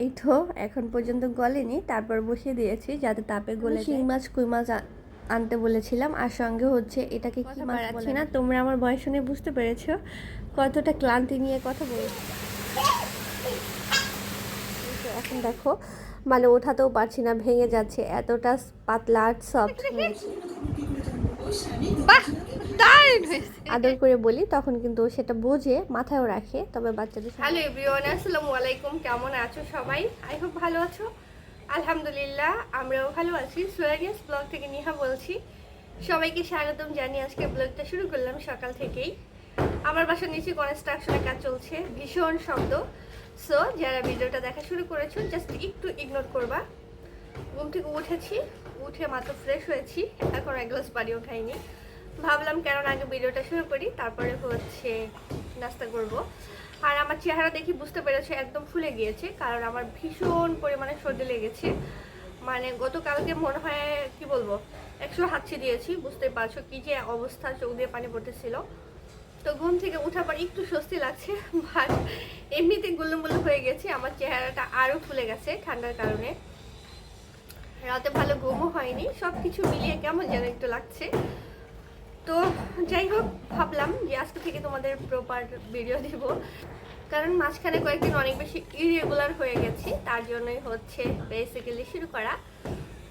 এই তো এখন পর্যন্ত গলেনি তারপর বসিয়ে দিয়েছি যাতে তাপে গলে শিং মাছ কই মাছ আনতে বলেছিলাম আর সঙ্গে হচ্ছে এটাকে কি মাছ বলে না তোমরা আমার বয়স শুনে বুঝতে পেরেছ কতটা ক্লান্তি নিয়ে কথা বলেছি। এখন দেখো মানে ওঠাতেও পারছি না ভেঙে যাচ্ছে এতটা পাতলা আর সফট হয়েছে বাহ! আদর করে বলি তখন কিন্তু সেটা বোঝে মাথায়ও রাখে তবে বাচ্চাদের হ্যালো এভরিওয়ান আসসালামু আলাইকুম কেমন আছো সবাই? আই হোপ ভালো আছো। আলহামদুলিল্লাহ আমরাও ভালো আছি। সোয়ারিয়াস ব্লগ থেকে নিহা বলছি। সবাইকে স্বাগতম জানিয়ে আজকে ব্লগটা শুরু করলাম সকাল থেকেই। আমার বাসার নিচে কনস্ট্রাকশনের কাজ চলছে ভীষণ শব্দ। সো যারা ভিডিওটা দেখা শুরু করেছ জাস্ট একটু ইগনোর করবা। ঘুম থেকে উঠেছি উঠে মাত্র ফ্রেশ হয়েছি এখন এক গ্লাস পানিও খাইনি। ভাবলাম কেন আগে ভিডিওটা শুরু করি, তারপরে হচ্ছে নাস্তা করব। আর আমার চেহারা দেখি বুঝতে পেরেছে, একদম ফুলে গিয়েছে, কারণ আমার ভীষণ পরিমাণে সর্দি লেগেছে। মানে গতকালকে মনে হয়, কি বলব, একশো হাঁচি দিয়েছি, বুঝতে পারছ কি যে অবস্থা, চোখ দিয়ে পানি পড়তেছিল। তো ঘুম থেকে উঠার পর একটু স্বস্তি লাগছে বাট এমনিতে গুল্লুমুল্লু হয়ে গেছে, আমার চেহারাটা আরও ফুলে গেছে ঠান্ডার কারণে। রাতে ভালো ঘুমও হয়নি সব কিছু মিলিয়ে কেমন যেন একটু লাগছে। তো যাই হোক, ভাবলাম যে আজকে থেকে তোমাদের প্রপার ভিডিও দিব। কারণ মাঝখানে কয়েকদিন অনেক বেশি ইরেগুলার হয়ে গেছি, তার জন্যই হচ্ছে বেসিক্যালি শুরু করা।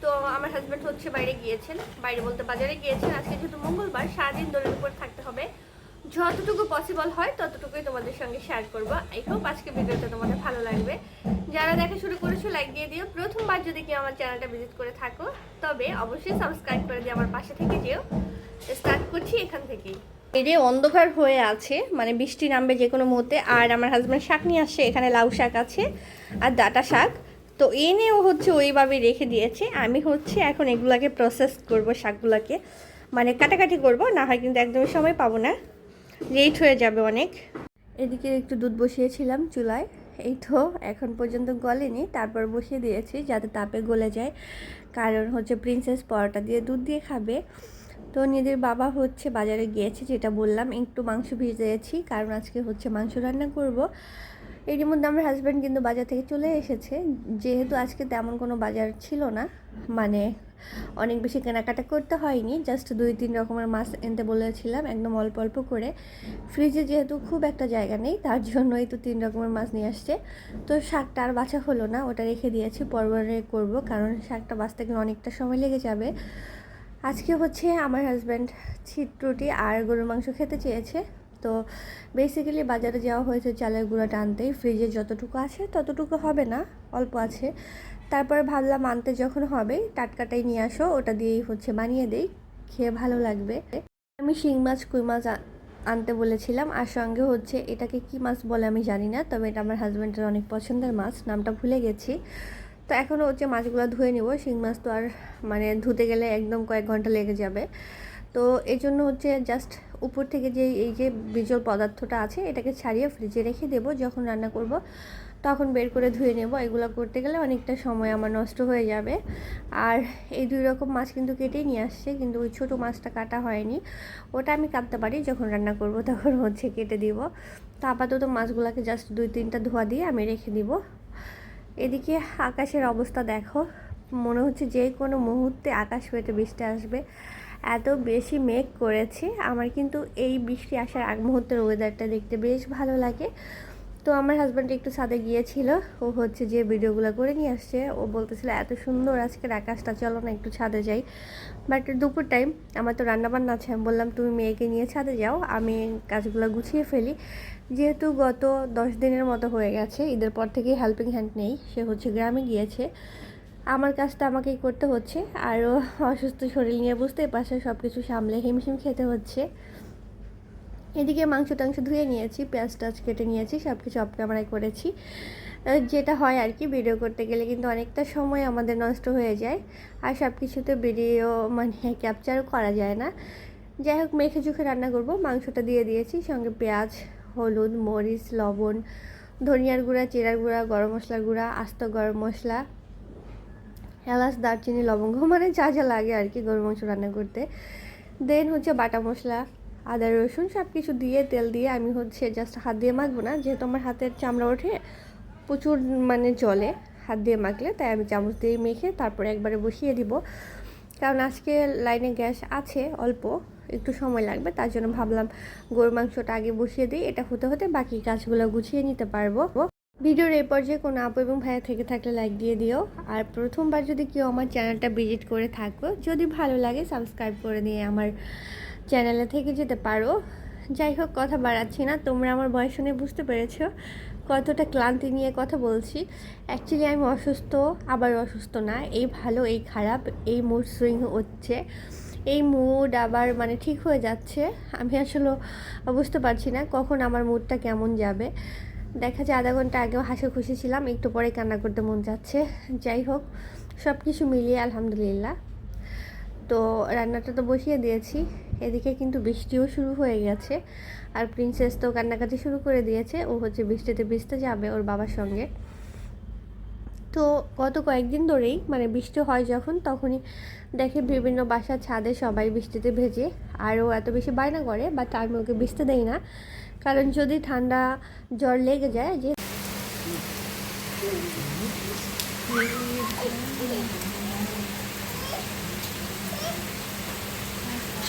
তো আমার হাজব্যান্ড হচ্ছে বাইরে গিয়েছেন, বাইরে বলতে বাজারে গিয়েছেন। আজকে যেহেতু মঙ্গলবার, সারাদিন দলের উপর থাকতে হবে। যতটুকু পসিবল হয়, ততটুকুই তোমাদের সঙ্গে শেয়ার করব। আই হোপ আজকে ভিডিওটা তোমাদের ভালো লাগবে। যারা দেখা শুরু করেছ লাইক দিয়ে দিও। প্রথমবার যদি কেউ আমার চ্যানেলটা ভিজিট করে থাকো, তবে অবশ্যই সাবস্ক্রাইব করে দিয়ে আমার পাশে থেকে যেও। স্টার্ট করছি এখান থেকেই। এই অন্ধকার হয়ে আছে মানে বৃষ্টি নামবে যে কোনো মুহূর্তে, আর আমার হাজব্যান্ড শাক নিয়ে আসছে, এখানে লাউ শাক আছে আর ডাটা শাক। তো এনেও হচ্ছে ওইভাবে রেখে দিয়েছে। আমি হচ্ছে এখন এগুলাকে প্রসেস করব, শাকগুলাকে। মানে কাটাকাটি করব, না হয় কিন্তু একদমই সময় পাবো না। লেট হয়ে যাবে অনেক। এদিকে একটু দুধ বসিয়েছিলাম চুলায়। এই তো, এখন পর্যন্ত গলেনি, তারপর বসিয়ে দিয়েছি যাতে তাপে গলে যায়। কারণ হচ্ছে প্রিন্সেস পরোটা দিয়ে দুধ দিয়ে খাবে। তো নিজের বাবা হচ্ছে বাজারে গিয়েছে, যেটা বললাম, একটু মাংস ভিজিয়েছি কারণ আজকে হচ্ছে মাংস রান্না করব। এর মধ্যে আমার হাজব্যান্ড কিন্তু বাজার থেকে চলে এসেছে। যেহেতু আজকে তেমন কোনো বাজার ছিল না মানে অনেক বেশি কেনাকাটা করতে হয়নি জাস্ট দুই তিন রকমের মাছ এনতে বলেছিলাম, একদম অল্প অল্প করে। ফ্রিজে যেহেতু খুব একটা জায়গা নেই, তার জন্যই তো তিন রকমের মাছ নিয়ে আসছে। তো শাকটা আর বাছা হলো না, ওটা রেখে দিয়েছি পরবারে করব, কারণ শাকটা বাঁচতে গেলে অনেকটা সময় লেগে যাবে। আজকে হচ্ছে আমার হাজব্যান্ড ছিট রুটি আর গরুর মাংস খেতে চেয়েছে। তো বেসিক্যালি বাজারে যাওয়া হয়েছে চালের গুঁড়োটা আনতেই ফ্রিজে যতটুকু আছে ততটুকু হবে না, অল্প আছে। তারপরে ভাবলাম আনতে যখন হবে, টাটকাটাই নিয়ে আসো, ওটা দিয়েই হচ্ছে বানিয়ে দেই, খেয়ে ভালো লাগবে। আমি শিং মাছ, কুই মাছ আনতে বলেছিলাম, আর সঙ্গে হচ্ছে এটাকে কি মাছ বলে আমি জানি না, তবে এটা আমার হাজব্যান্ডের অনেক পছন্দের মাছ, নামটা ভুলে গেছি। তো এখনও হচ্ছে মাছগুলো ধুয়ে নিব, শিং মাছ তো আর মানে ধুতে গেলে একদম কয়েক ঘণ্টা লেগে যাবে। তো এই জন্য হচ্ছে জাস্ট উপর থেকে যে এই যে বিজল পদার্থটা আছে, এটাকে ছাড়িয়ে ফ্রিজে রেখে দেবো। যখন রান্না করব, তখন বের করে ধুয়ে নেব। এগুলো করতে গেলে অনেকটা সময় আমার নষ্ট হয়ে যাবে। আর এই দুই রকম মাছ কিন্তু কেটেই নিয়ে আসছে, কিন্তু ওই ছোটো মাছটা কাটা হয়নি। ওটা আমি কাটতে পারি, যখন রান্না করব তখন হচ্ছে কেটে দিব। তো আপাতত মাছগুলোকে জাস্ট দুই তিনটা ধোয়া দিয়ে আমি রেখে দিব। এদিকে আকাশের অবস্থা দেখো। মনে হচ্ছে যে কোনো মুহূর্তে আকাশ পেতে বৃষ্টি আসবে। এত বেশি মেঘ করেছে। আমার কিন্তু এই বৃষ্টি আসার আগ মুহূর্তের ওয়েদারটা দেখতে বেশ ভালো লাগে। তো আমার হাজব্যান্ড একটু ছাদে গিয়েছিল। ও হচ্ছে যে ভিডিওগুলো করে নিয়ে আসছে। ও বলতেছিল, এত সুন্দর আজকের আকাশটা, চলো না একটু ছাদে যাই। বাট দুপুর টাইম আমার তো রান্নাবান্না আছে। আমি বললাম, তুমি মেয়েকে নিয়ে ছাদে যাও। আমি কাজগুলো গুছিয়ে ফেলি। যেহেতু গত দশ দিনের মতো হয়ে গেছে, ঈদের পর থেকেই হেল্পিং হ্যান্ড নেই। সে হচ্ছে গ্রামে গিয়েছে। আমার কাজটা আমাকেই করতে হচ্ছে। আরও অসুস্থ শরীর নিয়ে বুঝতেই পারছে সব কিছু সামলে হিমশিম খেতে হচ্ছে। এদিকে মাংস টাংস ধুয়ে নিয়েছি, পেঁয়াজ টাজ কেটে নিয়েছি সব কিছু অফ ক্যামেরায় করেছি। যেটা হয় আর কি, ভিডিও করতে গেলে কিন্তু অনেকটা সময় আমাদের নষ্ট হয়ে যায়। আর সব কিছুতে ভিডিও মানে ক্যাপচারও করা যায় না। যাই হোক, মেখে চোখে রান্না করব। মাংসটা দিয়ে দিয়েছি, সঙ্গে পেঁয়াজ, হলুদ, মরিচ, লবণ, ধনিয়ার গুঁড়া, জিরার গুঁড়া, গরম মশলার গুঁড়া, আস্ত গরম মশলা এলাচ, দারচিনি, লবঙ্গ মানে যা যা লাগে আর কি গরু মাংস রান্না করতে। দেন হচ্ছে বাটা মশলা, আদা, রসুন সব কিছু দিয়ে, তেল দিয়ে আমি হচ্ছে জাস্ট হাত দিয়ে মাখবো না। যেহেতু আমার হাতের চামড়া ওঠে, প্রচুর মানে জলে হাত দিয়ে মাখলে তাই আমি চামচ দিয়ে মেখে তারপরে একবারে বসিয়ে দিব। কারণ আজকে লাইনে গ্যাস আছে অল্প, একটু সময় লাগবে, তার জন্য ভাবলাম গরুর মাংসটা আগে বসিয়ে দিই, এটা হতে হতে বাকি কাজগুলো গুছিয়ে নিতে পারব। ভিডিওর এই পর্যায়ে কোনো আপু এবং ভাইয়া থেকে থাকলে লাইক দিয়ে দিও। আর প্রথমবার যদি কেউ আমার চ্যানেলটা ভিজিট করে থাকো, যদি ভালো লাগে সাবস্ক্রাইব করে দিয়ে আমার চ্যানেলে থেকে যেতে পারো। যাই হোক, কথা বাড়াচ্ছি না, তোমরা আমার বয়স শুনে বুঝতে পেরেছ কতটা ক্লান্তি নিয়ে কথা বলছি। অ্যাকচুয়ালি আমি অসুস্থ, আবার অসুস্থ না, এই ভালো, এই খারাপ, এই মুড সুইং হচ্ছে। এই মুড আবার মানে ঠিক হয়ে যাচ্ছে। আমি আসলে বুঝতে পারছি না কখন আমার মুডটা কেমন যাবে। দেখা যায় আধা ঘণ্টা আগেও হাসি খুশি ছিলাম, একটু পরে কান্না করতে মন যাচ্ছে। যাই হোক সব কিছু মিলিয়ে আলহামদুলিল্লাহ। তো রান্নাটা তো বসিয়ে দিয়েছি, এদিকে কিন্তু বৃষ্টিও শুরু হয়ে গেছে। আর প্রিন্সেস তো কান্নাকাটি শুরু করে দিয়েছে, ও হচ্ছে বৃষ্টিতে ভিজতে যাবে ওর বাবার সঙ্গে। তো গত কয়েকদিন ধরেই মানে বৃষ্টি হয় যখন, তখনই দেখে বিভিন্ন বাসার ছাদে সবাই বৃষ্টিতে ভেজে, আর ও এত বেশি বায়না করে বাট আমি ওকে ভিজতে দেই না। কারণ যদি ঠান্ডা জ্বর লেগে যায় যে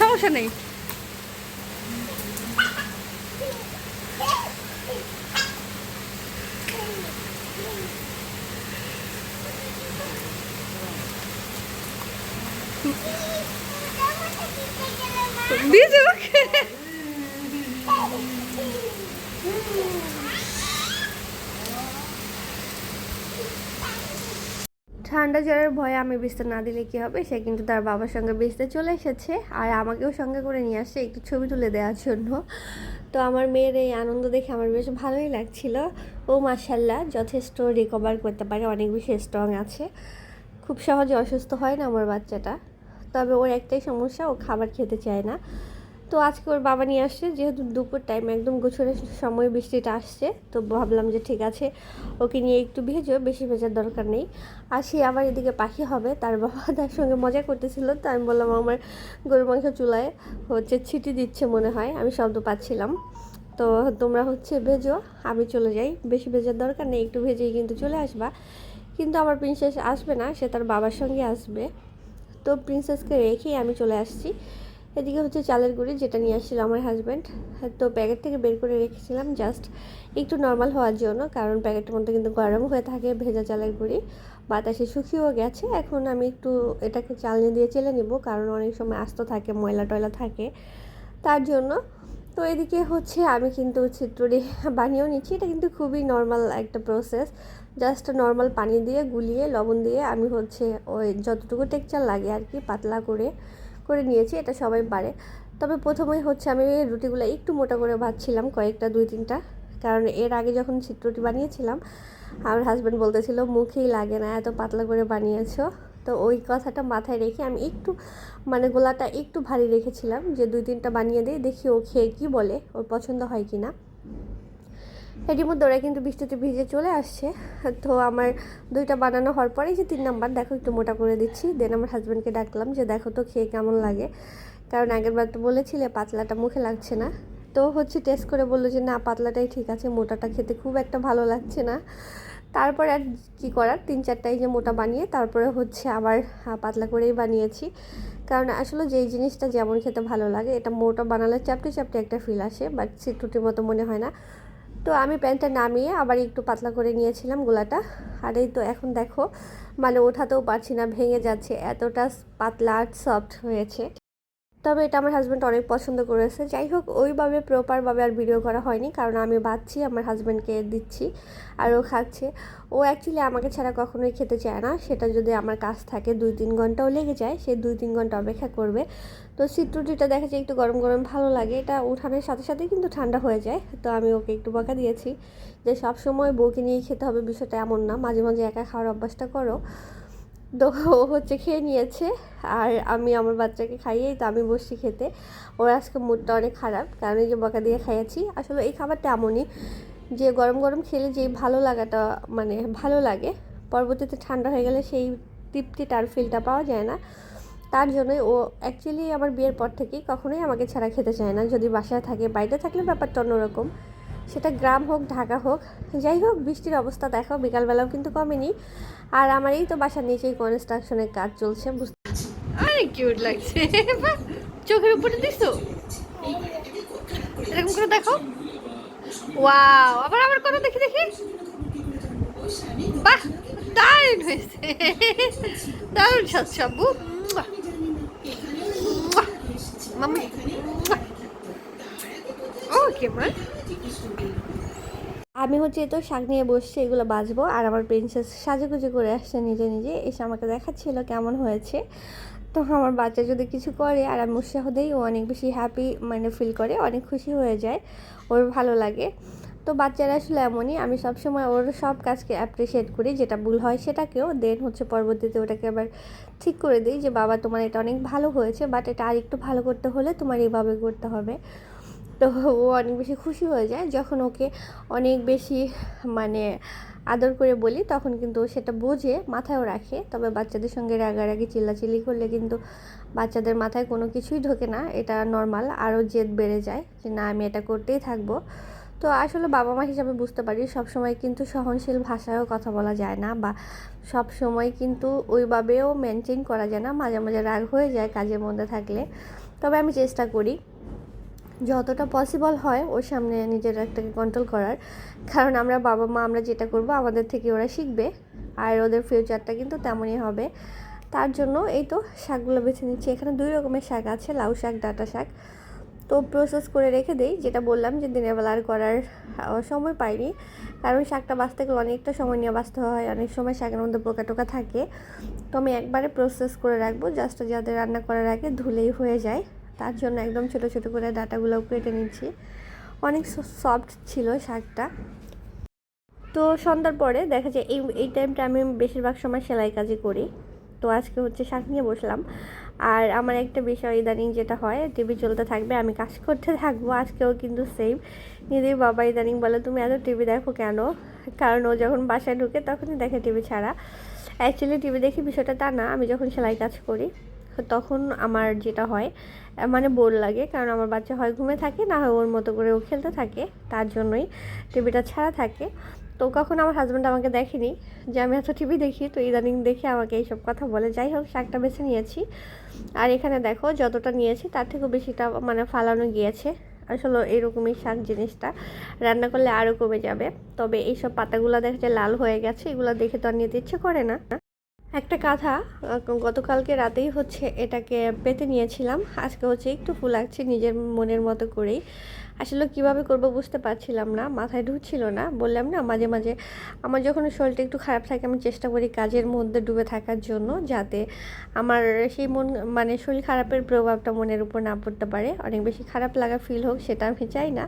সমস্যা নেই। বিজুক ঠান্ডা জ্বরের ভয়ে আমি বিস্তার না দিলে কি হবে? সে কিন্তু তার বাবার সঙ্গে বিস্তে চলে এসেছে। আর আমাকেও সঙ্গে করে নিয়ে আসছে একটু ছবি তুলে দেওয়ার জন্য। তো আমার মেয়ের এই আনন্দ দেখে আমার বেশ ভালোই লাগছিল। ও মাসাল্লাহ যথেষ্ট রিকভার করতে পারে, অনেক বেশি স্ট্রং আছে। খুব সহজে অসুস্থ হয় না আমার বাচ্চাটা। তবে ওর একটাই সমস্যা, ও খাবার খেতে চায় না। তো আজকে ওর বাবা নিয়ে আসছে, যেহেতু দুপুর টাইম একদম গোছরের সময় বৃষ্টিটা আসছে, তো ভাবলাম যে ঠিক আছে, ওকে নিয়ে একটু ভেজো, বেশি ভেজার দরকার নেই। আর সে আবার এদিকে পাখি হবে, তার বাবা তার সঙ্গে মজা করতেছিল, তো আমি বললাম আমার গরুর মাংস চুলায় হচ্ছে ছিটি দিচ্ছে মনে হয়, আমি শব্দ পাচ্ছিলাম। তো তোমরা হচ্ছে ভেজো, আমি চলে যাই, বেশি ভেজার দরকার নেই, একটু ভেজেই কিন্তু চলে আসবা। কিন্তু আমার প্রিন্সেস আসবে না, সে তার বাবার সঙ্গে আসবে। তো প্রিন্সেসকে রেখেই আমি চলে আসছি। এদিকে হচ্ছে চালের গুঁড়ি যেটা নিয়ে আসছিল আমার হাজব্যান্ড তো প্যাকেট থেকে বের করে রেখেছিলাম জাস্ট একটু নর্মাল হওয়ার জন্য, কারণ প্যাকেটের মধ্যে কিন্তু গরম হয়ে থাকে ভেজা চালের গুঁড়ি। বাতাসে শুকিয়েও গেছে, এখন আমি একটু এটাকে চালনি দিয়ে চেলে নিব, কারণ অনেক সময় আস্ত থাকে, ময়লা টয়লা থাকে। তার জন্য তো এদিকে হচ্ছে আমি কিন্তু চিত্রটি বানিয়েও নিচ্ছি, এটা কিন্তু খুবই নর্মাল একটা প্রসেস জাস্ট নর্মাল পানি দিয়ে, গুলিয়ে, লবণ দিয়ে আমি হচ্ছে ওই যতটুকু টেক্সচার লাগে আর কি, পাতলা করে করে নিয়েছি, এটা সবাই পারে। তবে প্রথমেই হচ্ছে আমি রুটিগুলো একটু মোটা করে ভাজছিলাম কয়েকটা, দুই তিনটা। কারণ এর আগে যখন চিত্রটি বানিয়েছিলাম, আমার হাজব্যান্ড বলতেছিল, মুখেই লাগে না, এত পাতলা করে বানিয়েছো। তো ওই কথাটা মাথায় রেখে আমি একটু মানে গোলাটা একটু ভারী রেখেছিলাম, যে দুই তিনটা বানিয়ে দিই, দেখি ও খেয়ে কী বলে, ওর পছন্দ হয় কি না এটির মধ্যে ওরা কিন্তু বৃষ্টিতে ভিজে চলে আসছে। তো আমার দুইটা বানানো হওয়ার পরেই যে তিন নাম্বার, দেখো একটু মোটা করে দিচ্ছি। দেন আমার হাজব্যান্ডকে ডাকলাম যে, দেখো তো খেয়ে কেমন লাগে? কারণ আগের বার তো বলেছিলে, পাতলাটা মুখে লাগছে না। তো হচ্ছে টেস্ট করে বলল যে, না, পাতলাটাই ঠিক আছে, মোটাটা খেতে খুব একটা ভালো লাগছে না। তারপরে আর কি করার? তিন চারটাই যে মোটা বানিয়ে, তারপরে হচ্ছে আবার পাতলা করেই বানিয়েছি। কারণ আসলে যেই জিনিসটা যেমন খেতে ভালো লাগে, এটা মোটা বানালে চাপটে চাপটে একটা ফিল আসে বাট সিটুটির মতো মনে হয় না। তো আমি প্যান্টটা নামিয়ে আবার একটু পাতলা করে নিয়েছিলাম গোলাটা। আর এই তো এখন দেখো মানে ওঠাতেও পারছি না, ভেঙে যাচ্ছে, এতটা পাতলা আর সফট হয়েছে। তবে এটা আমার হাজব্যান্ড অনেক পছন্দ করেছে। যাই হোক, ওইভাবে প্রপারভাবে আর ভিডিও করা হয়নি, কারণ আমি বাচ্ছি, আমার হাজব্যান্ডকে দিচ্ছি আর ও খাচ্ছে। ও অ্যাকচুয়ালি আমাকে ছাড়া কখনোই খেতে চায় না, সেটা যদি আমার কাজ থাকে, দুই তিন ঘন্টাও লেগে যায়, সে দুই তিন ঘণ্টা অপেক্ষা করবে। তো সিট্রুটিটা দেখা যায় একটু গরম গরম ভালো লাগে, এটা উঠানোর সাথে সাথেই কিন্তু ঠান্ডা হয়ে যায়। তো আমি ওকে একটু বকা দিয়েছি যে সব সময় বউকে নিয়ে খেতে হবে, বিষয়টা এমন না, মাঝে মাঝে একা খাওয়ার অভ্যাসটা করো। তো ও হচ্ছে খেয়ে নিয়েছে আর আমি আমার বাচ্চাকে খাইয়েই তো আমি বসছি খেতে। ওর আজকে মুডটা অনেক খারাপ, কারণ এই যে বকা দিয়ে খাইয়েছি, আসলে এই খাবারটা এমনই যে গরম গরম খেলে যেই ভালো লাগাটা মানে ভালো লাগে, পরবর্তীতে ঠান্ডা হয়ে গেলে সেই তৃপ্তিটা আর ফিলটা পাওয়া যায় না। তার জন্যই ও অ্যাকচুয়ালি আমার বিয়ের পর থেকেই কখনোই আমাকে ছাড়া খেতে চায় না। যদি বাসায় থাকে, বাইরে থাকলে ব্যাপারটা অন্যরকম। সেটা গ্রাম হোক, ঢাকা হোক, যাই হোক, বৃষ্টির অবস্থা দেখো বিকালবেলাও কিন্তু কমেনি। আর আমার এই তো বাসার নিচেই কনস্ট্রাকশনের কাজ চলছে, বুঝতে অনেক কিউট লাগছে। চোখের উপরে দিছো এরকম করে দেখো। ওয়াও আবার আবার করো, দেখি দেখি। বাহ, দারুণ হয়েছে। দারুণ সাজছে আব্বু। মাম্মি। ওকে মা? আমি হচ্ছে তো শাক নিয়ে বসছি, এগুলো বাজবো আর আমার প্রিন্সেস সাজুগুজু করে আসছে নিজে নিজে, এসে আমাকে দেখাচ্ছিল কেমন হয়েছে। তো আমার বাচ্চা যদি কিছু করে আর আমি উৎসাহ দিই, ও অনেক বেশি হ্যাপি মানে ফিল করে, অনেক খুশি হয়ে যায়, ওর ভালো লাগে। তো বাচ্চারা আসলে এমনই, আমি সবসময় ওর সব কাজকে অ্যাপ্রিসিয়েট করি, যেটা ভুল হয় সেটাকেও দেন হচ্ছে পরবর্তীতে ওটাকে আবার ঠিক করে দিই যে, বাবা, তোমার এটা অনেক ভালো হয়েছে বাট এটা আরেকটু ভালো করতে হলে তোমার এইভাবে করতে হবে। তো ও অনেক বেশি খুশি হয়ে যায়। যখন ওকে অনেক বেশি মানে আদর করে বলি, তখন কিন্তু সেটা বোঝে, মাথায়ও রাখে। তবে বাচ্চাদের সঙ্গে রাগারাগি, চিল্লাচিল্লি করলে কিন্তু বাচ্চাদের মাথায় কোনো কিছুই ঢোকে না। এটা নর্মাল আরও জেদ বেড়ে যায় যে না, আমি এটা করতেই থাকব। তো আসলে বাবা মা হিসাবে বুঝতে পারি সব সময় কিন্তু সহনশীল ভাষায়ও কথা বলা যায় না বা সব সময় কিন্তু ওইভাবেও মেনটেন করা যায় না। মাঝে মাঝে রাগ হয়ে যায় কাজের মধ্যে থাকলে। তবে আমি চেষ্টা করি যতটা পসিবল হয় ওর সামনে নিজের একটাকে কন্ট্রোল করার। কারণ আমরা বাবা মা, আমরা যেটা করব আমাদের থেকে ওরা শিখবে, আর ওদের ফিউচারটা কিন্তু তেমনই হবে। তার জন্য এই তো শাকগুলো বেছে নিচ্ছি। এখানে দুই রকমের শাক আছে, লাউ শাক, ডাঁটা শাক। তো প্রসেস করে রেখে দেই। যেটা বললাম যে দিনের বেলা আর করার সময় পাইনি। কারণ শাকটা বাঁচতে গেলে অনেকটা সময় নিয়ে বাঁচতে হয়। অনেক সময় শাকের মধ্যে পোকা টোকা থাকে। তো আমি একবারে প্রসেস করে রাখব। জাস্ট যাদের রান্না করার আগে ধুলেই হয়ে যায়। তার জন্য একদম ছোট ছোট করে ডাটাগুলো কেটে নিচ্ছি। অনেক সফট ছিল শাকটা। তো সন্ধ্যার পরে দেখা যায় এই এই টাইমটা আমি বেশিরভাগ সময় সেলাই কাজই করি। তো আজকে হচ্ছে শাক নিয়ে বসলাম। আর আমার একটা বিষয় ইদানিং যেটা হয় টিভি চলতে থাকবে, আমি কাজ করতে থাকব, আজকেও কিন্তু সেম নিজের বাবা ইদানিং বলে, তুমি এত টিভি দেখো কেন? কারণ ও যখন বাসায় ঢুকে তখনই দেখে টিভি ছাড়া। অ্যাকচুয়ালি টিভি দেখি বিষয়টা তা না, আমি যখন সেলাই কাজ করি। তখন আমার যেটা হয় মানে বোর লাগে। কারণ আমার বাচ্চা হয় ঘুমে থাকে, না হয় ওর মতো করে ও খেলতে থাকে, তার জন্যই টিভিটা ছাড়া থাকে। তো কখন আমার হাজব্যান্ড আমাকে দেখেনি, যে আমি এত টিভি দেখি, তো ইদানিং দেখে আমাকে এইসব কথা বলে। যাই হোক, শাকটা বেছে নিয়েছি। আর এখানে দেখো, যতটা নিয়েছি, তার থেকেও বেশিটা মানে ফালানো গিয়েছে। আসলে এরকমই শাক জিনিসটা, রান্না করলে আরও কমে যাবে। তবে এইসব পাতাগুলো দেখা যায় লাল হয়ে গেছে, এগুলো দেখে তো আর নিতে ইচ্ছে করে না। একটা কথা গতকালকে রাতেই হচ্ছে এটাকে পেতে নিয়েছিলাম। আজকে হচ্ছে একটু ফুল লাগছে নিজের মনের মতো করেই। আসলে কীভাবে করব বুঝতে পারছিলাম না, মাথায় ঢুকছিল না। বললাম না, মাঝে মাঝে আমার যখন শরীরটা একটু খারাপ থাকে, আমি চেষ্টা করি কাজের মধ্যে ডুবে থাকার জন্য যাতে আমার সেই মন মানে শরীর খারাপের প্রভাবটা মনের উপর না পড়তে পারে। অনেক বেশি খারাপ লাগা ফিল হোক, সেটা আমি চাই না।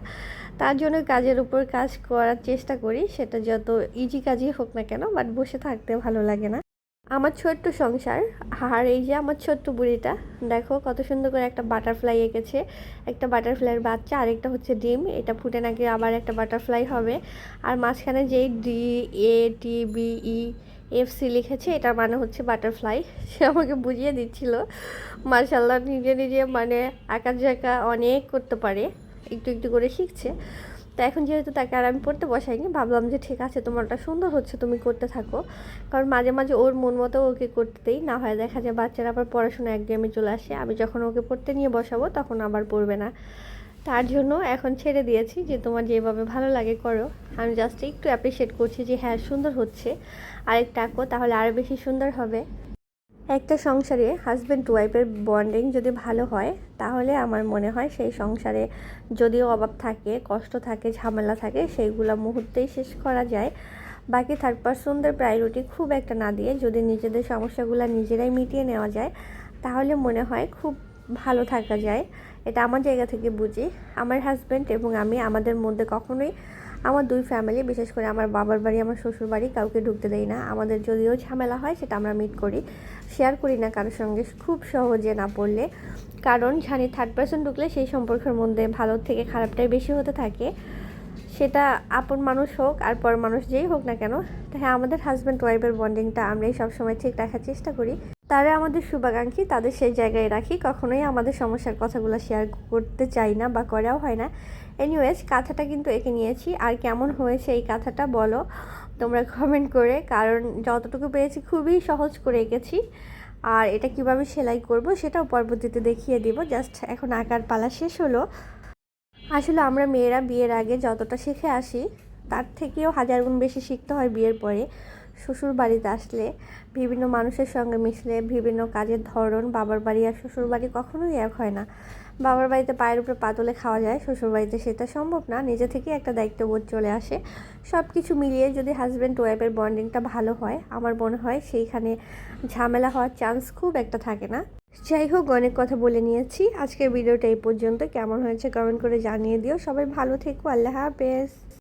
তার জন্য কাজের উপর কাজ করার চেষ্টা করি, সেটা যত ইজি কাজই হোক না কেন বাট বসে থাকতে ভালো লাগে না। আমার ছোট্ট সংসার, আর এই যে আমার ছোট্ট বুড়িটা, দেখো কত সুন্দর করে একটা বাটারফ্লাই এঁকেছে। একটা বাটারফ্লাইয়ের বাচ্চা, আরেকটা হচ্ছে ডিম, এটা ফুটে নাকি আবার একটা বাটারফ্লাই হবে। আর মাঝখানে যেই D A T B E F C লিখেছে, এটার মানে হচ্ছে বাটারফ্লাই সে আমাকে বুঝিয়ে দিচ্ছিল। মার্শাল্লাহ নিজে নিজে মানে আঁকা ঝাঁকা অনেক করতে পারে। একটু একটু করে শিখছে। তো এখন যেহেতু তাকে আর আমি পড়তে বসাইনি, ভাবলাম যে ঠিক আছে, তোমারটা সুন্দর হচ্ছে, তুমি করতে থাকো। কারণ মাঝে মাঝে ওর মন মতো ওকে করতে দেই, না হয় দেখা যায় বাচ্চারা আবার পড়াশোনা একঘেয়েমে চলে আসে। আমি যখন ওকে পড়তে নিয়ে বসাবো, তখন আবার পড়বে না। তার জন্য এখন ছেড়ে দিয়েছি যে, তোমার যেভাবে ভালো লাগে করো। আমি জাস্ট একটু অ্যাপ্রিসিয়েট করছি যে হ্যাঁ সুন্দর হচ্ছে। আরেকটা আঁকো, তাহলে আরও বেশি সুন্দর হবে। একটা সংসারে হাজব্যান্ড ওয়াইফের বন্ডিং যদি ভালো হয়, তাহলে আমার মনে হয় সেই সংসারে যদিও অভাব থাকে, কষ্ট থাকে, ঝামেলা থাকে, সেইগুলো মুহূর্তেই শেষ করা যায়। বাকি থার্ড পার্সনদের প্রায়োরিটি খুব একটা না দিয়ে যদি নিজেদের সমস্যাগুলো নিজেরাই মিটিয়ে নেওয়া যায়, তাহলে মনে হয় খুব ভালো থাকা যায়। এটা আমার জায়গা থেকে বুঝি। আমার হাজব্যান্ড এবং আমি, আমাদের মধ্যে কখনোই আমার দুই ফ্যামিলি বিশেষ করে আমার বাবার বাড়ি, আমার শ্বশুর বাড়ি কাউকে ঢুকতে দেই না। আমাদের যদিও ঝামেলা হয়, সেটা আমরা মিট করি। শেয়ার করি না কারোর সঙ্গে, খুব সহজে না পড়লে। কারণ জানি থার্ড পার্সন ঢুকলে সেই সম্পর্কের মধ্যে ভালো থেকে খারাপটাই বেশি হতে থাকে। সেটা আপন মানুষ হোক আর পর মানুষ যেই হোক না কেন হ্যাঁ আমাদের হাজব্যান্ড ওয়াইফের বন্ডিংটা আমরাই সবসময় ঠিক রাখার চেষ্টা করি। তারা আমাদের শুভাকাঙ্ক্ষী, তাদের সেই জায়গায় রাখি, কখনোই আমাদের সমস্যার কথাগুলো শেয়ার করতে চাই না বা করাও হয় না। এনিওয়েজ কাঁথাটা কিন্তু এঁকে নিয়েছি। আর কেমন হয়েছে এই কাঁথাটা বলো। তোমরা কমেন্ট করে, কারণ যতটুকু পেরেছি খুবই সহজ করে এঁকেছি। আর এটা কীভাবে সেলাই করব সেটাও পরবর্তীতে দেখিয়ে দিব। জাস্ট এখন আঁকার পালা শেষ হলো। আসলে আমরা মেয়েরা বিয়ের আগে যতটা শিখে আসি, তার থেকেও হাজার গুণ বেশি শিখতে হয় বিয়ের পরে। শ্বশুর বাড়িতে আসলে বিভিন্ন মানুষের সঙ্গে মিশলে, বিভিন্ন কাজের ধরন, বাবার বাড়ি আর শ্বশুর বাড়ি কখনোই এক হয় না। বাবার বাড়িতে পায়ের উপরে পাতলে খাওয়া যায় শ্বশুর বাড়িতে সেটা সম্ভব না, নিজে থেকে একটা দায়িত্ববোধ চলে আসে। সব কিছু মিলিয়ে যদি হাজব্যান্ড ওয়াইফের বন্ডিংটা ভালো হয়, আমার মনে হয় সেইখানে ঝামেলা হওয়ার চান্স খুব একটা থাকে না। যাই হোক, অনেক কথা বলে নিয়েছি। আজকের ভিডিওটা এই পর্যন্ত কেমন হয়েছে কমেন্ট করে জানিয়ে দিও। সবাই ভালো থেকো। আল্লাহ হাফেজ।